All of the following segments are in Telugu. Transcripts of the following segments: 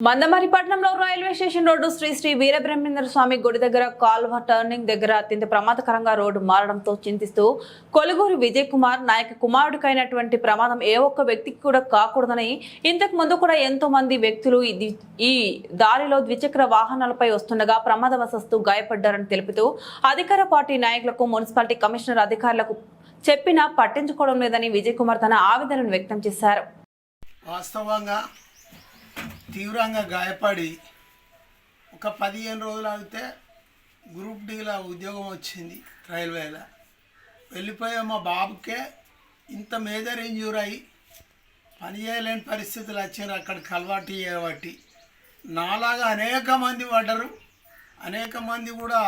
మందమారి పట్నంలో railway station road Sri Sri Veerabrahmendra Swamy గుడి దగ్గర కాల్వ టర్నింగ్ దగ్గర అత్యంత ప్రమాదకరంగా రోడ్డు మారడంతో చింతిస్తూ కొలుగూరు విజయ్ కుమార్ నాయక కుమారుడికైనటువంటి ప్రమాదం ఏ ఒక్క వ్యక్తికి కూడా కాకూడదని ఇంతకు ముందు కూడా ఎంతో మంది వ్యక్తులు ఇది ఈ దారిలో ద్విచక్ర వాహనాలపై వస్తుండగా ప్రమాదవశస్తు గాయపడ్డారని తెలుపుతూ అధికార పార్టీ నాయకులకు మున్సిపాలిటీ కమిషనర్ అధికారులకు చెప్పినా పట్టించుకోవడం లేదని విజయ్ కుమార్ తన ఆవేదనను వ్యక్తం చేశారు. వాస్తవంగా తీవ్రంగా గాయపడి ఒక పదిహేను రోజులు ఆగితే గ్రూప్ డీలో ఉద్యోగం వచ్చింది రైల్వేలో. వెళ్ళిపోయే మా బాబుకే ఇంత మేజర్ ఇంజూర్ అయ్యి పని చేయలేని పరిస్థితులు వచ్చినాయి అక్కడికి అలవాటు చేయబట్టి. నాలాగా అనేక మంది పడ్డరు. అనేక మంది కూడా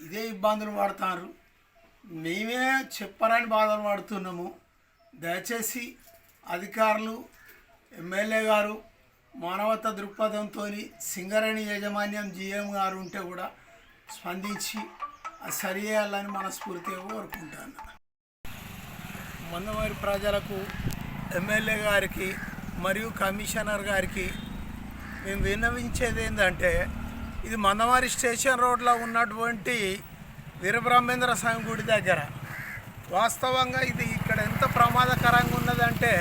ఇదే ఇబ్బందులు పడుతున్నారు మేమే చెప్పరని బాధలు పడుతున్నాము. దయచేసి అధికారులు ఎమ్మెల్యే గారు మానవత దృక్పథంతో సింగరేణి యాజమాన్యం జిఎం గారు ఉంటే కూడా స్పందించి సరి చేయాలని మనస్ఫూర్తిగా కోరుకుంటాను. మందవారి ప్రజలకు ఎమ్మెల్యే గారికి మరియు కమిషనర్ గారికి మేము విన్నవించేది ఏంటంటే ఇది మందవారి స్టేషన్ రోడ్లో ఉన్నటువంటి వీరబ్రహ్మేంద్ర స్వామి గుడి దగ్గర. వాస్తవంగా ఇది ఇక్కడ ఎంత ప్రమాదకరంగా ఉన్నదంటే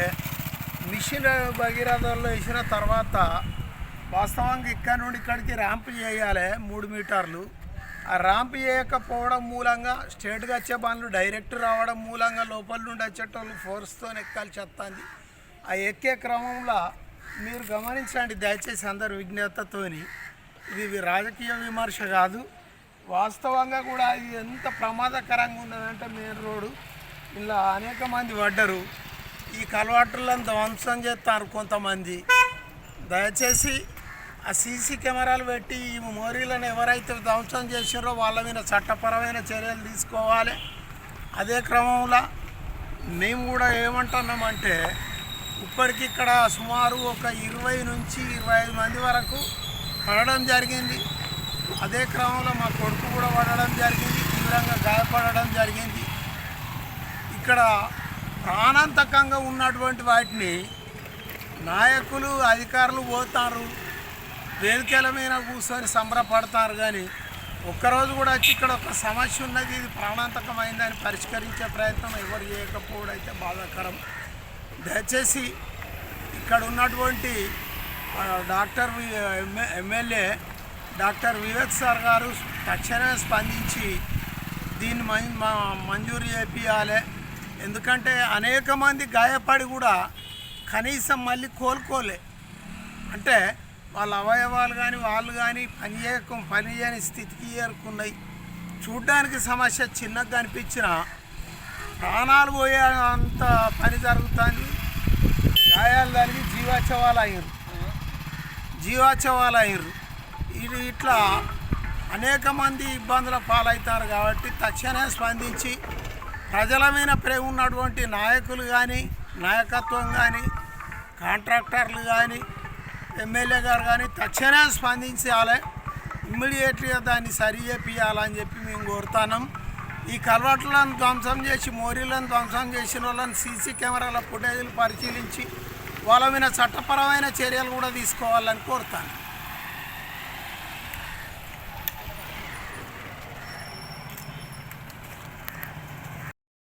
మిషన్ భగీరథలో వేసిన తర్వాత వాస్తవంగా ఇక్కడ నుండి ఇక్కడికి ర్యాంప్ చేయాలి మూడు మీటర్లు. ఆ ర్యాంప్ చేయకపోవడం మూలంగా స్ట్రేట్గా వచ్చే బండ్లు డైరెక్ట్ రావడం మూలంగా లోపల నుండి వచ్చేటోళ్ళు ఫోర్స్తో ఎక్కాల్సి వస్తుంది ఆ ఎక్కే క్రమంలో మీరు గమనించండి దయచేసి అందరు విజ్ఞతతోని. ఇది రాజకీయ విమర్శ కాదు. వాస్తవంగా కూడా ఇది ఎంత ప్రమాదకరంగా ఉన్నదంటే మెయిన్ రోడ్డు. ఇలా అనేక మంది పడ్డరు. ఈ కలవాటులను ధ్వంసం చేస్తారు కొంతమంది. దయచేసి ఆ సీసీ కెమెరాలు పెట్టి ఈ మోరీలను ఎవరైతే ధ్వంసం చేసారో వాళ్ళ మీద చట్టపరమైన చర్యలు తీసుకోవాలి. అదే క్రమంలో మేము కూడా ఏమంటున్నామంటే ఇప్పటికి ఇక్కడ సుమారు ఒక ఇరవై నుంచి ఇరవై ఐదు మంది వరకు పడడం జరిగింది. అదే క్రమంలో మా కొడుకు కూడా పడడం జరిగింది తీవ్రంగా గాయపడడం జరిగింది. ఇక్కడ ప్రాణాంతకంగా ఉన్నటువంటి వాటిని నాయకులు అధికారులు పోతారు. వేదికల మీద కూర్చొని సంబరపడతారు కానీ ఒక్కరోజు కూడా వచ్చి ఇక్కడ ఒక సమస్య ఉన్నది ఇది ప్రాణాంతకమైందని పరిష్కరించే ప్రయత్నం ఎవరు చేయకపోవడం అయితే బాధాకరం. దయచేసి ఇక్కడ ఉన్నటువంటి డాక్టర్ ఎమ్మె- ఎమ్మెల్యే డాక్టర్ వివేక్ సార్ గారు తక్షణమే స్పందించి దీన్ని మం- మా- మంజూరు చేపియాలి ఎందుకంటే అనేక మంది గాయపడి కూడా కనీసం మళ్ళీ కోలుకోలే. అంటే వాళ్ళ అవయవాలు కానీ వాళ్ళు కానీ పని చేయక పని చేయని స్థితికి చేరుకున్నాయి. చూడ్డానికి సమస్య చిన్నగా కనిపించిన ప్రాణాలు పోయే అంత పని జరుగుతుంది. గాయాలు దానికి జీవాచవాలు అయ్యారు జీవాచవాలు అయ్యారు ఇది ఇట్లా అనేక మంది ఇబ్బందుల పాలవుతారు కాబట్టి తక్షణమే స్పందించి ప్రజల మీద ప్రేమ ఉన్నటువంటి నాయకులు కానీ నాయకత్వం కానీ కాంట్రాక్టర్లు కానీ ఎమ్మెల్యే గారు కానీ తక్షణమే స్పందించాలి. ఇమ్మీడియట్గా దాన్ని సరి చేపియాలని చెప్పి మేము కోరుతున్నాం. ఈ కలవట్లను ధ్వంసం చేసి మోరీలను ధ్వంసం చేసిన వాళ్ళని సీసీ కెమెరాల ఫుటేజీలు పరిశీలించి వాళ్ళ మీద చట్టపరమైన చర్యలు కూడా తీసుకోవాలని కోరుతాను